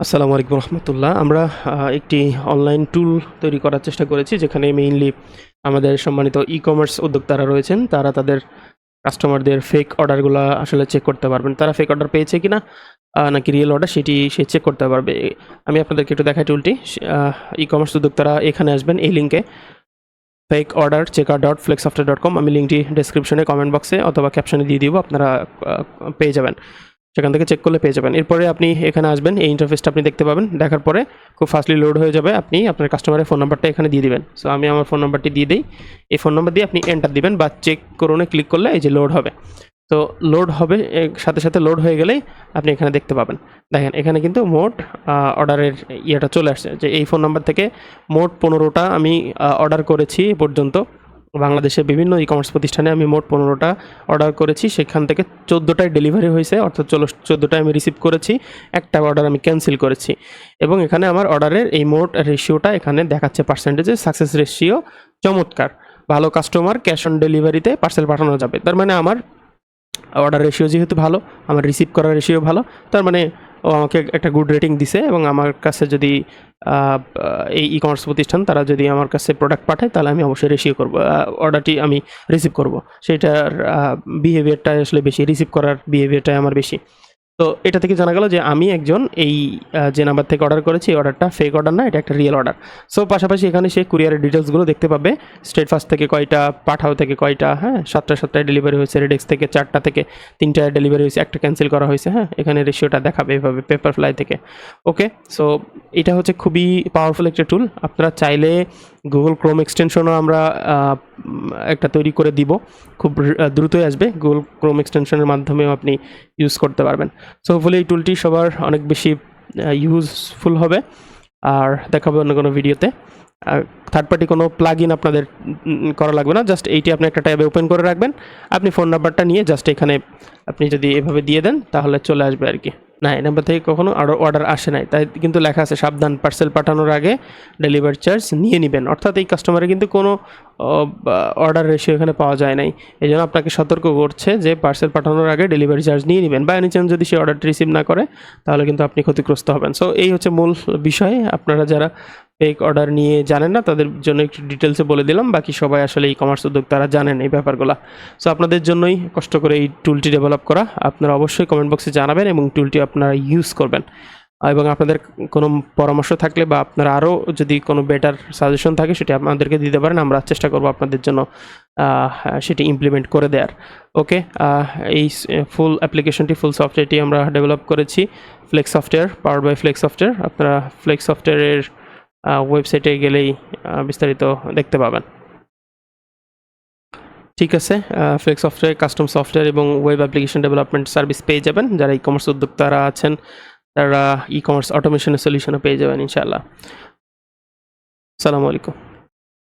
আসসালামু আলাইকুম রহমতুল্লাহ। আমরা একটি অনলাইন টুল তৈরি করার চেষ্টা করেছি যেখানে মেইনলি আমাদের সম্মানিত ই কমার্স উদ্যোক্তারা রয়েছেন। তারা তাদের কাস্টমারদের ফেক অর্ডারগুলো আসলে চেক করতে পারবেন। তারা ফেক অর্ডার পেয়েছে কিনা আহ, নাকি রিয়েল অর্ডার সেটি সে চেক করতে পারবে। আমি আপনাদেরকে একটু দেখাই টুলটি ই কমার্স উদ্যোক্তারা এখানে আসবেন এই লিঙ্কে fake order checker dot flex software dot com আমি লিঙ্কটি ডিসক্রিপশনে কমেন্ট বক্সে অথবা ক্যাপশনে দিয়ে দিব আপনারা পেয়ে যাবেন। সেখান থেকে চেক করলে পেয়ে যাবেন। এরপরে আপনি এখানে আসবেন, এই ইন্টারফেসটা আপনি দেখতে পাবেন। দেখার পরে খুব ফাস্টলি লোড হয়ে যাবে, আপনি আপনার কাস্টমারের ফোন নাম্বারটা এখানে দিয়ে দিবেন। সো আমি আমার ফোন নাম্বারটি দিয়ে দিই। এই ফোন নাম্বার দিয়ে আপনি এন্টার দিবেন বা চেক করুনে ক্লিক করলে এই যে লোড হবে। তো লোড হবে সাথে সাথে লোড হয়ে গেলেই আপনি এখানে দেখতে পাবেন। দেখেন, এখানে কিন্তু মোট অর্ডারের ইয়েটা চলে আসছে। যে এই ফোন নাম্বার থেকে মোট পনেরোটা আমি অর্ডার করেছি পর্যন্ত। বাংলাদেশের বিভিন্ন ই কমার্স প্রতিষ্ঠানে আমি মোট পনেরোটা অর্ডার করেছি। সেখান থেকে চোদ্দোটায় ডেলিভারি হয়েছে, অর্থাৎ চলো চোদ্দোটায় আমি রিসিভ করেছি, একটা অর্ডার আমি ক্যান্সেল করেছি। এবং এখানে আমার অর্ডারের এই মোট রেশিওটা এখানে দেখাচ্ছে পার্সেন্টেজে সাকসেস রেশিও চমৎকার। ভালো কাস্টমার ক্যাশ অন ডেলিভারিতে পার্সেল পাঠানো যাবে। তার মানে আমার অর্ডার রেশিও যেহেতু ভালো, আমার রিসিভ করার রেশিও ভালো, তার মানে ও আমাকে একটা গুড রেটিং দিছে এবং আমার কাছে যদি এই ই কমার্স প্রতিষ্ঠান তারা যদি আমার কাছে প্রোডাক্ট পাঠায়, তাহলে আমি অবশ্যই রিসিভ করব অর্ডারটি আমি রিসিভ করব। সেটার বিহেভিয়ারটা আসলে বেশি রিসিভ করার বিহেভিয়ারটাই আমার বেশি। তো এটা থেকে জানা গেল যে আমি একজন এই যে নাম্বার থেকে অর্ডার করেছি, এই অর্ডারটা ফেক অর্ডার না, এটা একটা রিয়েল অর্ডার সো পাশাপাশি এখানে সে কুরিয়ারের ডিটেলসগুলো দেখতে পাবে। স্টেট ফার্স্ট থেকে কয়টা পাঠাও থেকে কয়টা হ্যাঁ সাতটা সাতটায় ডেলিভারি হয়েছে রেডেক্স থেকে চারটা থেকে তিনটায় ডেলিভারি হয়েছে, একটা ক্যান্সেল করা হয়েছে হ্যাঁ এখানে রেশিওটা দেখাবে এভাবে পেপার ফ্লাই থেকে। ওকে সো এটা হচ্ছে খুবই পাওয়ারফুল একটা টুল আপনারা চাইলে গুগল ক্রোম এক্সটেনশনও আমরা একটা তৈরি করে দিব। খুব দ্রুতই আসবে। গুগল ক্রোম এক্সটেনশনের মাধ্যমেও আপনি ইউজ করতে পারবেন। সো হোপফুলি এই টুলটি সবার অনেক বেশি ইউজফুল হবে। আর দেখাবো অন্য কোনো ভিডিওতে থার্ড পার্টি কোনো প্লাগ ইন আপনাদের করা লাগবে না। জাস্ট এইটি আপনি একটা ট্যাবে ওপেন করে রাখবেন। আপনি ফোন নাম্বারটা নিয়ে জাস্ট এখানে আপনি যদি এভাবে দিয়ে দেন, তাহলে চলে আসবে আর কি। না এই নাম্বার থেকে কখনো আরও অর্ডার আসে নাই। তাই কিন্তু লেখা আছে, সাবধান পার্সেল পাঠানোর আগে ডেলিভারি চার্জ নিয়ে নেবেন। অর্থাৎ এই কাস্টমারে কিন্তু কোনো অর্ডার রেশিও এখানে পাওয়া যায় নাই। এই জন্য আপনাকে সতর্ক করছে যে পার্সেল পাঠানোর আগে ডেলিভারি চার্জ নিয়ে নেবেন। বা এনি চান্স যদি সে অর্ডারটি রিসিভ না করে, তাহলে কিন্তু আপনি ক্ষতিগ্রস্ত হবেন। সো এই হচ্ছে মূল বিষয়। আপনারা যারা ফেক অর্ডার নিয়ে জানেন না, তাদের জন্য একটু ডিটেলসে বলে দিলাম, বাকি সবাই আসলে ই কমার্স উদ্যোক্তারা জানেন এই ব্যাপারগুলো। সো আপনাদের জন্যই কষ্ট করে এই টুলটি ডেভেলপ করা, আপনারা অবশ্যই কমেন্ট বক্সে জানাবেন এবং টুলটি আপনারা ইউজ করবেন। এবং আপনাদের কোনো পরামর্শ থাকলে বা আপনারা আরও যদি কোনো বেটার সাজেশন থাকে, সেটি আপনাদেরকে দিতে পারেন, আমরা চেষ্টা করব আপনাদের জন্য সেটি ইমপ্লিমেন্ট করে দেওয়ার ওকে এই ফুল অ্যাপ্লিকেশনটি ফুল সফটওয়্যারটি আমরা ডেভেলপ করেছি flex software power by flex software আপনারা ফ্লেক্স সফটওয়্যারের ওয়েবসাইটে গেলেই বিস্তারিত দেখতে পাবেন। ঠিক আছে ফ্লেক্স সফটওয়্যার কাস্টম সফটওয়্যার এবং ওয়েব অ্যাপ্লিকেশন ডেভেলপমেন্ট সার্ভিস পেয়ে যাবেন। যারা ই কমার্স উদ্যোক্তারা আছেন, তারা ই কমার্স অটোমেশনের সলিউশনও পেয়ে যাবেন, ইনশাআল্লাহ। সালামু আলাইকুম।